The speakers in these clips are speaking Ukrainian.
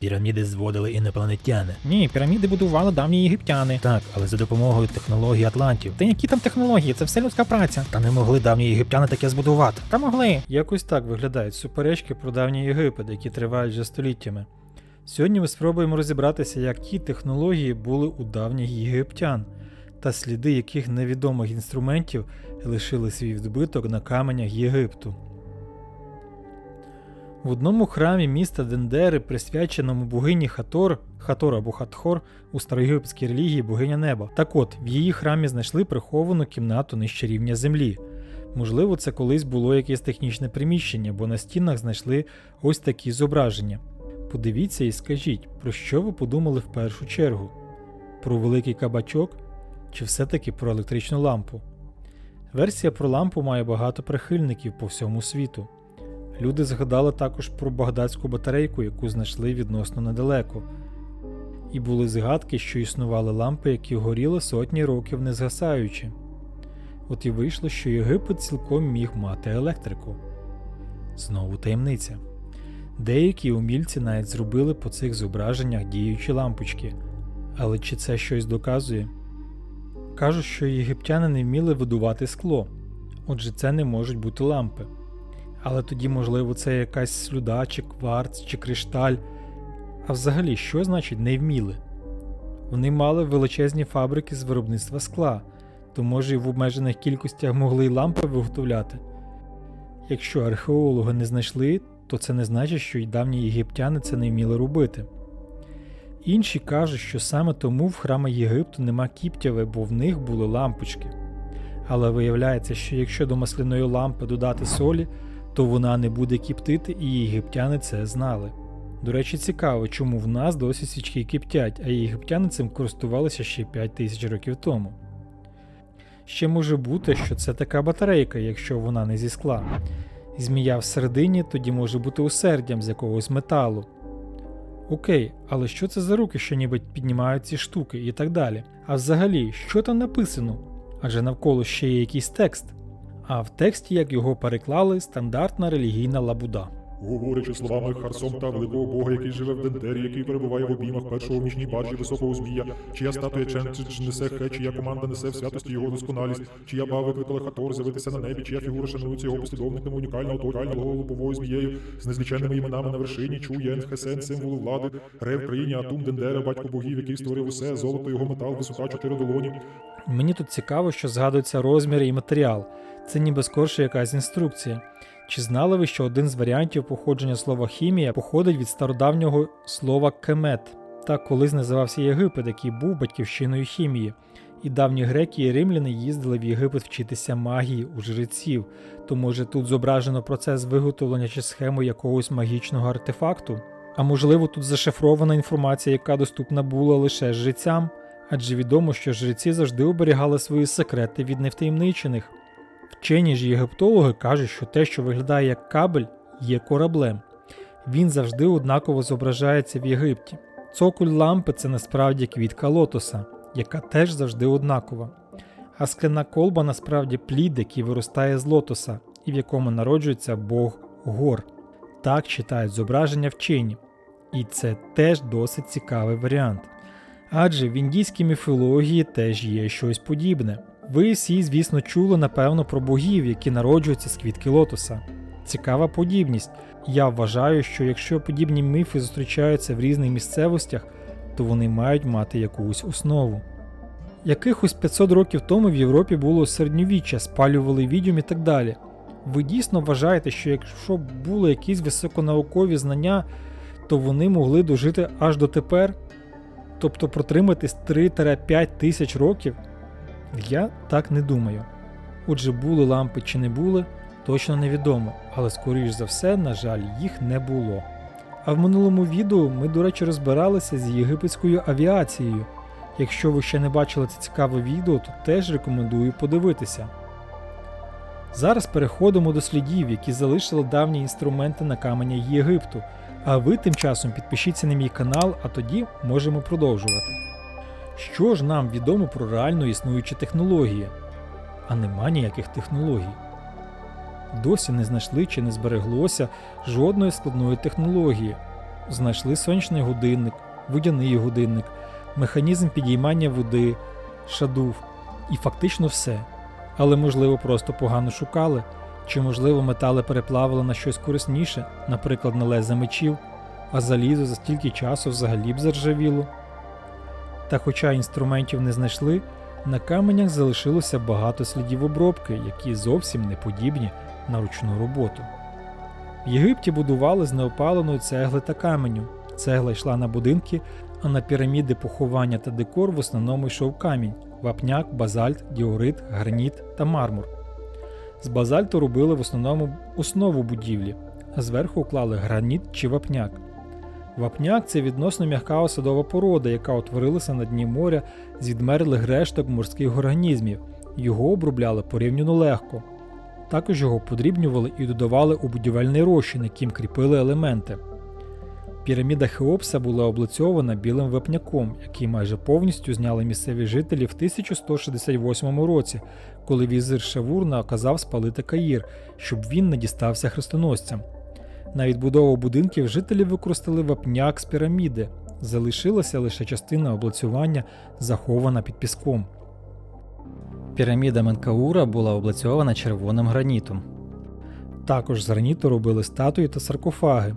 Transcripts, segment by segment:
Піраміди зводили інопланетяни. Ні, піраміди будували давні єгиптяни. Так, але за допомогою технологій атлантів. Та які там технології? Це все людська праця. Та не могли давні єгиптяни таке збудувати. Та могли. Якось так виглядають суперечки про давній Єгипет, які тривають вже століттями. Сьогодні ми спробуємо розібратися, які технології були у давніх єгиптян, та сліди яких невідомих інструментів лишили свій відбиток на каменях Єгипту. В одному храмі міста Дендери, присвяченому богині Хатор, Хатор або Хатхор у староєгипетській релігії богиня неба. Так от, в її храмі знайшли приховану кімнату нижче рівня землі. Можливо, це колись було якесь технічне приміщення, бо на стінах знайшли ось такі зображення. Подивіться і скажіть, про що ви подумали в першу чергу? Про великий кабачок чи все-таки про електричну лампу? Версія про лампу має багато прихильників по всьому світу. Люди згадали також про багдадську батарейку, яку знайшли відносно недалеко. І були згадки, що існували лампи, які горіли сотні років не згасаючи. От і вийшло, що Єгипет цілком міг мати електрику. Знову таємниця. Деякі умільці навіть зробили по цих зображеннях діючі лампочки. Але чи це щось доказує? Кажуть, що єгиптяни не вміли видувати скло, отже, це не можуть бути лампи. Але тоді, можливо, це якась слюда, чи кварц, чи кришталь. А взагалі, що значить не вміли? Вони мали величезні фабрики з виробництва скла, то може і в обмежених кількостях могли й лампи виготовляти. Якщо археологи не знайшли, то це не значить, що й давні єгиптяни це не вміли робити. Інші кажуть, що саме тому в храмах Єгипту нема кіптяви, бо в них були лампочки. Але виявляється, що якщо до масляної лампи додати солі, то вона не буде кіптити, і єгиптяни це знали. До речі, цікаво, чому в нас досі свічки киптять, а єгиптяни цим користувалися ще 5 тисяч років тому. Ще може бути, що це така батарейка, якщо вона не зі скла. Змія всередині тоді може бути усердям з якогось металу. Окей, але що це за руки, що ніби піднімають ці штуки і так далі? А взагалі, що там написано? Адже навколо ще є якийсь текст. А в тексті, як його переклали, стандартна релігійна лабуда. Говорячи словами Харсом та великого бога, який живе в Дендері, який перебуває в обіймах першого в нічній баржі високого змія, чия статуя Ченчич несе хе, чия команда несе в святості його досконалість, чия ба викликала Хатор з'явитися на небі, чия фігура шанується його послідовниками унікального торального луповою змією з незліченними іменами на вершині, Чуєн, Хесен, символу влади, Ре в країні Атум Дендера, батько богів, який створив усе, золото його метал, висота чотири долоні. Мені тут цікаво, що згадуються розміри і матеріал. Це ніби скорше якась інструкція. Чи знали ви, що один з варіантів походження слова хімія походить від стародавнього слова кемет, так колись називався Єгипет, який був батьківщиною хімії. І давні греки і римляни їздили в Єгипет вчитися магії у жреців, то може тут зображено процес виготовлення чи схему якогось магічного артефакту? А можливо, тут зашифрована інформація, яка доступна була лише жрецям, адже відомо, що жреці завжди оберігали свої секрети від невтаємничених. Вчені ж єгиптологи кажуть, що те, що виглядає як кабель, є кораблем. Він завжди однаково зображається в Єгипті. Цоколь лампи це насправді квітка лотоса, яка теж завжди однакова. А скляна колба насправді плід, який виростає з лотоса, і в якому народжується Бог гор. Так читають зображення вчені. І це теж досить цікавий варіант. Адже в індійській міфології теж є щось подібне. Ви всі, звісно, чули напевно про богів, які народжуються з квітки лотоса. Цікава подібність. Я вважаю, що якщо подібні міфи зустрічаються в різних місцевостях, то вони мають мати якусь основу. Якихось 500 років тому в Європі було середньовіччя, спалювали відьом і так далі. Ви дійсно вважаєте, що якщо б були якісь високонаукові знання, то вони могли дожити аж до тепер? Тобто протриматись 3-5 тисяч років? Я так не думаю. Отже, були лампи чи не були, точно невідомо, але скоріш за все, на жаль, їх не було. А в минулому відео ми, до речі, розбиралися з єгипетською авіацією. Якщо ви ще не бачили це цікаве відео, то теж рекомендую подивитися. Зараз переходимо до слідів, які залишили давні інструменти на каменях Єгипту. А ви тим часом підпишіться на мій канал, а тоді можемо продовжувати. Що ж нам відомо про реально існуючі технології? А нема ніяких технологій. Досі не знайшли чи не збереглося жодної складної технології. знайшли сонячний годинник, водяний годинник, механізм підіймання води, шадув і фактично все. Але можливо просто погано шукали, чи можливо метали переплавили на щось корисніше, наприклад, на леза мечів, а залізо за стільки часу взагалі б заржавіло. Та хоча інструментів не знайшли, на каменях залишилося багато слідів обробки, які зовсім не подібні на ручну роботу. В Єгипті будували з неопаленої цегли та каменю. Цегла йшла на будинки, а на піраміди поховання та декор в основному йшов камінь вапняк, базальт, діорит, граніт та мармур. З базальту робили в основному основу будівлі, а зверху уклали граніт чи вапняк. Вапняк це відносно м'яка осадова порода, яка утворилася на дні моря з відмерлих решток морських організмів. Його обробляли порівняно легко. Також його подрібнювали і додавали у будівельний розчин, яким кріпили елементи. Піраміда Хеопса була облицьована білим вапняком, який майже повністю зняли місцеві жителі в 1168 році, коли візир Шавур наказав спалити Каїр, щоб він не дістався хрестоносцям. На відбудову будинків жителі використали вапняк з піраміди, залишилася лише частина облицювання, захована під піском. Піраміда Менкаура була облицьована червоним гранітом. Також з граніту робили статуї та саркофаги.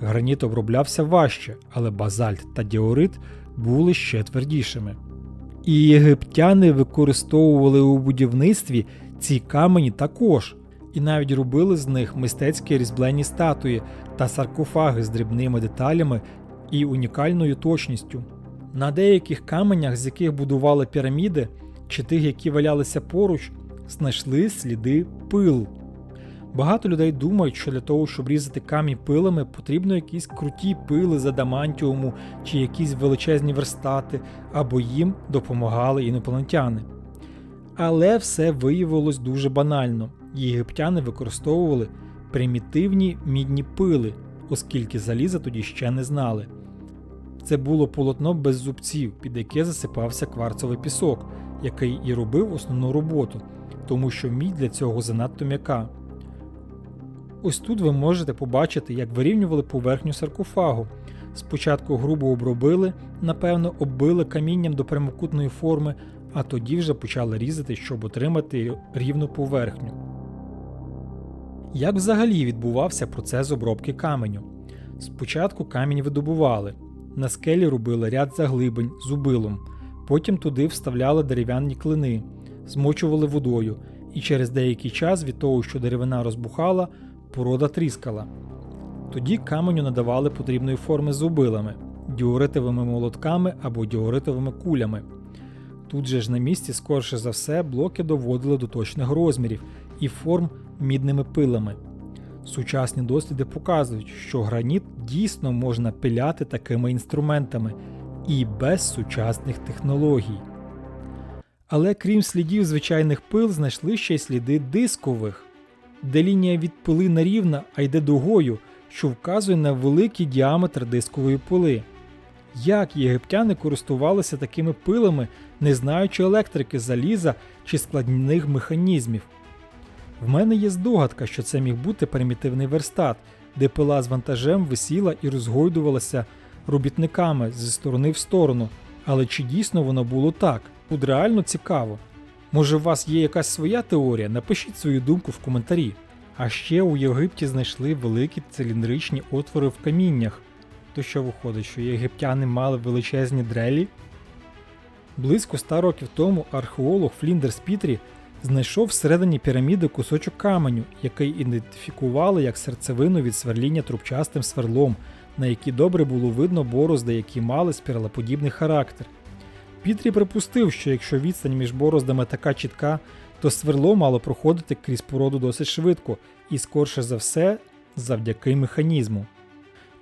Граніт оброблявся важче, але базальт та діорит були ще твердішими. І єгиптяни використовували у будівництві ці камені також, і навіть робили з них мистецькі різьблені статуї та саркофаги з дрібними деталями і унікальною точністю. На деяких каменях, з яких будували піраміди, чи тих, які валялися поруч, знайшли сліди пил. Багато людей думають, що для того, щоб різати камінь пилами, потрібно якісь круті пили з адамантіуму чи якісь величезні верстати, або їм допомагали інопланетяни. Але все виявилось дуже банально. Єгиптяни використовували примітивні мідні пили, оскільки заліза тоді ще не знали. Це було полотно без зубців, під яке засипався кварцовий пісок, який і робив основну роботу, тому що мідь для цього занадто м'яка. Ось тут ви можете побачити, як вирівнювали поверхню саркофагу. Спочатку грубо обробили, напевно, оббили камінням до прямокутної форми, а тоді вже почали різати, щоб отримати рівну поверхню. Як взагалі відбувався процес обробки каменю? Спочатку камінь видобували, на скелі робили ряд заглибень зубилом, потім туди вставляли дерев'яні клини, змочували водою, і через деякий час від того, що деревина розбухала, порода тріскала. Тоді каменю надавали потрібної форми зубилами, діоритовими молотками або діоритовими кулями. Тут же ж на місці, скорше за все, блоки доводили до точних розмірів і форм мідними пилами. Сучасні досліди показують, що граніт дійсно можна пиляти такими інструментами і без сучасних технологій. Але крім слідів звичайних пил, знайшли ще й сліди дискових, де лінія від пили не рівна, а йде дугою, що вказує на великий діаметр дискової пили. Як єгиптяни користувалися такими пилами, не знаючи електрики, заліза чи складних механізмів? В мене є здогадка, що це міг бути примітивний верстат, де пила з вантажем висіла і розгойдувалася робітниками зі сторони в сторону. Але чи дійсно воно було так? Тут реально цікаво. Може, у вас є якась своя теорія? Напишіть свою думку в коментарі. А ще у Єгипті знайшли великі циліндричні отвори в каміннях. То що виходить, що єгиптяни мали величезні дрелі? Близько ста років тому археолог Фліндерс Пітрі знайшов всередині піраміди кусочок каменю, який ідентифікували як серцевину від сверління трубчастим сверлом, на якій добре було видно борозди, які мали спіралеподібний характер. Пітрі припустив, що якщо відстань між бороздами така чітка, то сверло мало проходити крізь породу досить швидко і, скорше за все, завдяки механізму.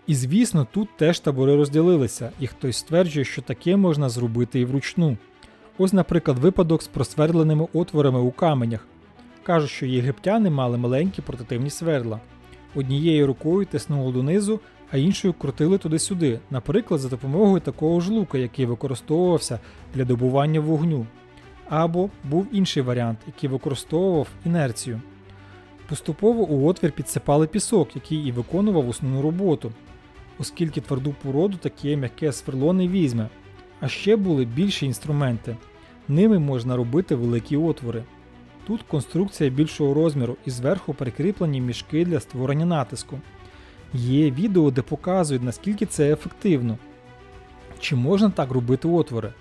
І звісно, тут теж табори розділилися, і хтось стверджує, що таке можна зробити і вручну. Ось, наприклад, випадок з просвердленими отворами у каменях. Кажуть, що єгиптяни мали маленькі портативні свердла. Однією рукою тиснули донизу, а іншою крутили туди-сюди, наприклад, за допомогою такого ж лука, який використовувався для добування вогню. Або був інший варіант, який використовував інерцію. Поступово у отвір підсипали пісок, який і виконував основну роботу. оскільки тверду породу таке м'яке сверло не візьме. А ще були більші інструменти. Ними можна робити великі отвори. Тут конструкція більшого розміру і зверху прикріплені мішки для створення натиску. Є відео, де показують, наскільки це ефективно. Чи можна так робити отвори?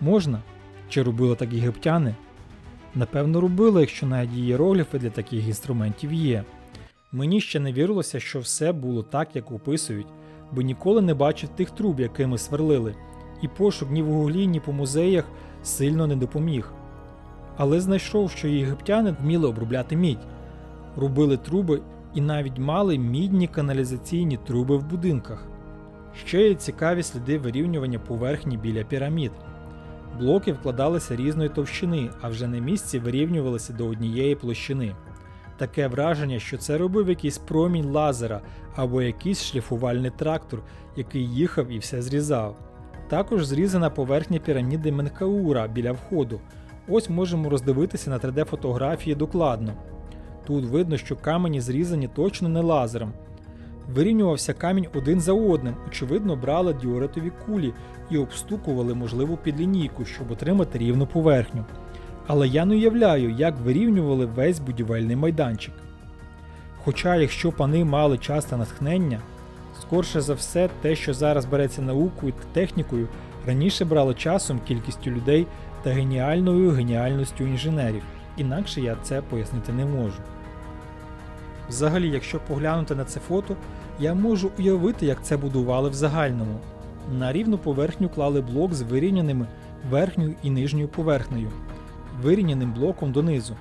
Можна. Чи робили так єгиптяни? Напевно, робили, якщо навіть ієрогліфи для таких інструментів є. Мені ще не вірилося, що все було так, як описують, бо ніколи не бачив тих труб, якими сверлили, і пошук ні в гуглі, ні по музеях сильно не допоміг. Але знайшов, що єгиптяни вміли обробляти мідь, робили труби і навіть мали мідні каналізаційні труби в будинках. Ще є цікаві сліди вирівнювання поверхні біля пірамід. Блоки вкладалися різної товщини, а вже на місці вирівнювалися до однієї площини. Таке враження, що це робив якийсь промінь лазера або якийсь шліфувальний трактор, який їхав і все зрізав. Також зрізана поверхня піраміди Менкаура біля входу. Ось можемо роздивитися на 3D-фотографії докладно. Тут видно, що камені зрізані точно не лазером. Вирівнювався камінь один за одним, очевидно, брали діоретові кулі і обстукували можливу підлінійку, щоб отримати рівну поверхню. Але я не уявляю, як вирівнювали весь будівельний майданчик. Хоча, якщо пани мали час та натхнення, скорше за все, те, що зараз береться наукою та технікою, раніше брало часом, кількістю людей та геніальною геніальністю інженерів. Інакше я це пояснити не можу. Взагалі, якщо поглянути на це фото, я можу уявити, як це будували в загальному. На рівну поверхню клали блок з вирівняними верхньою і нижньою поверхнею, вирівняним блоком донизу.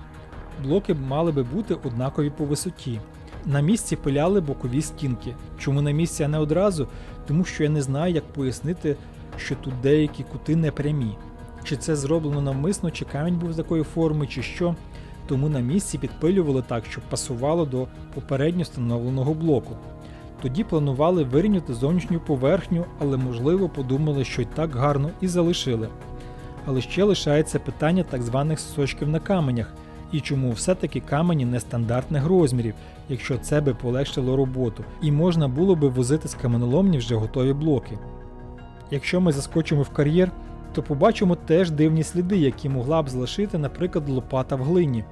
Блоки мали би бути однакові по висоті. На місці пиляли бокові стінки. Чому на місці, а не одразу? Тому що я не знаю, як пояснити, що тут деякі кути не прямі. Чи це зроблено навмисно, чи камінь був такої форми, чи що. Тому на місці підпилювали так, щоб пасувало до попередньо встановленого блоку. Тоді планували вирівняти зовнішню поверхню, але можливо подумали, що й так гарно і залишили. Але ще лишається питання так званих сосочків на каменях, і чому все-таки камені нестандартних розмірів, якщо це би полегшило роботу, і можна було би возити з каменоломні вже готові блоки. Якщо ми заскочимо в кар'єр, то побачимо теж дивні сліди, які могла б залишити, наприклад, лопата в глині.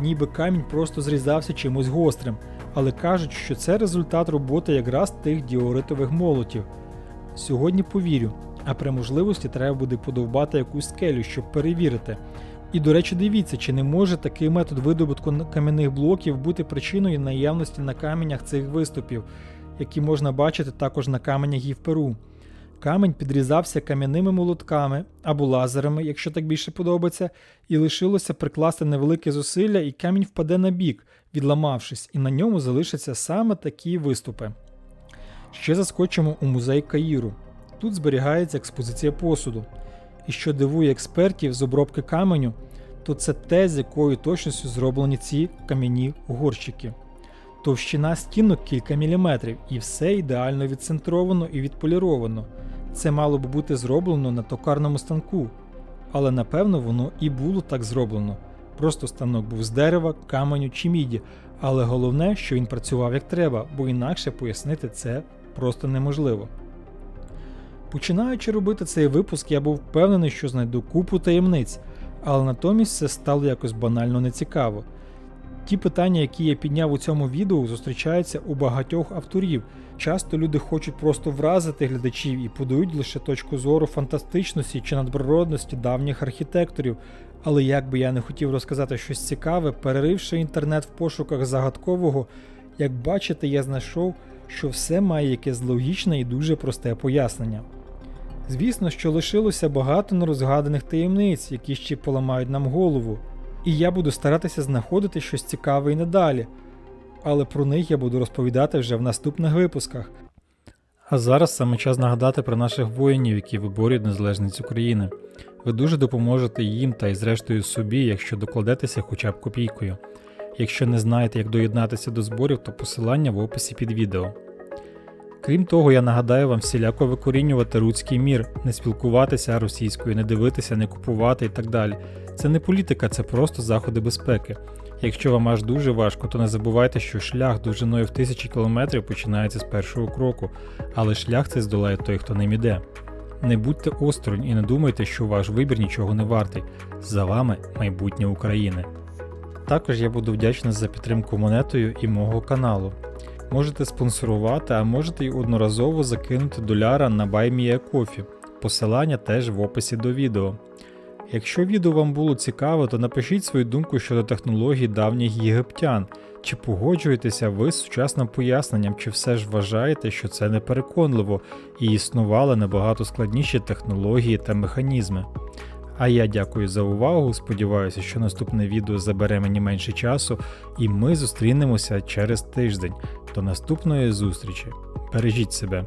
Ніби камінь просто зрізався чимось гострим, але кажуть, що це результат роботи якраз тих діоритових молотів. Сьогодні повірю, а при можливості треба буде подовбати якусь скелю, щоб перевірити. І, до речі, дивіться, чи не може такий метод видобутку кам'яних блоків бути причиною наявності на каменях цих виступів, які можна бачити також на каменях і в Перу. Камінь підрізався кам'яними молотками або лазерами, якщо так більше подобається, і лишилося прикласти невелике зусилля, і камінь впаде на бік, відламавшись, і на ньому залишаться саме такі виступи. Ще заскочимо у музей Каїру. Тут зберігається експозиція посуду. І що дивує експертів з обробки каменю, то це те, з якою точністю зроблені ці кам'яні горщики. Товщина стінок кілька міліметрів, і все ідеально відцентровано і відполіровано. Це мало б бути зроблено на токарному станку, але напевно воно і було так зроблено. Просто станок був з дерева, каменю чи міді, але головне, що він працював як треба, бо інакше пояснити це просто неможливо. Починаючи робити цей випуск, я був впевнений, що знайду купу таємниць, але натомість це стало якось банально нецікаво. Ті питання, які я підняв у цьому відео, зустрічаються у багатьох авторів. Часто люди хочуть просто вразити глядачів і подають лише точку зору фантастичності чи надприродності давніх архітекторів. Але як би я не хотів розказати щось цікаве, переривши інтернет в пошуках загадкового, як бачите, я знайшов, що все має якесь логічне і дуже просте пояснення. Звісно, що лишилося багато нерозгаданих таємниць, які ще поламають нам голову, і я буду старатися знаходити щось цікаве і надалі, але про них я буду розповідати вже в наступних випусках. А зараз саме час нагадати про наших воїнів, які виборюють незалежність України. Ви дуже допоможете їм та й зрештою собі, якщо докладетеся хоча б копійкою. Якщо не знаєте, як доєднатися до зборів, то посилання в описі під відео. Крім того, я нагадаю вам всіляко викорінювати руський мір, не спілкуватися російською, не дивитися, не купувати і так далі. Це не політика, це просто заходи безпеки. Якщо вам аж дуже важко, то не забувайте, що шлях довжиною в тисячі кілометрів починається з першого кроку, але шлях цей здолає той, хто ним іде. Не будьте осторонь і не думайте, що ваш вибір нічого не вартий. За вами майбутнє України. Також я буду вдячний за підтримку монетою і мого каналу. Можете спонсорувати, а можете й одноразово закинути доляра на BuyMeACoffee. Посилання теж в описі до відео. Якщо відео вам було цікаво, то напишіть свою думку щодо технологій давніх єгиптян. Чи погоджуєтеся ви з сучасним поясненням, чи все ж вважаєте, що це непереконливо і існували набагато складніші технології та механізми? А я дякую за увагу. Сподіваюся, що наступне відео забере мені менше часу, і ми зустрінемося через тиждень. До наступної зустрічі. Бережіть себе.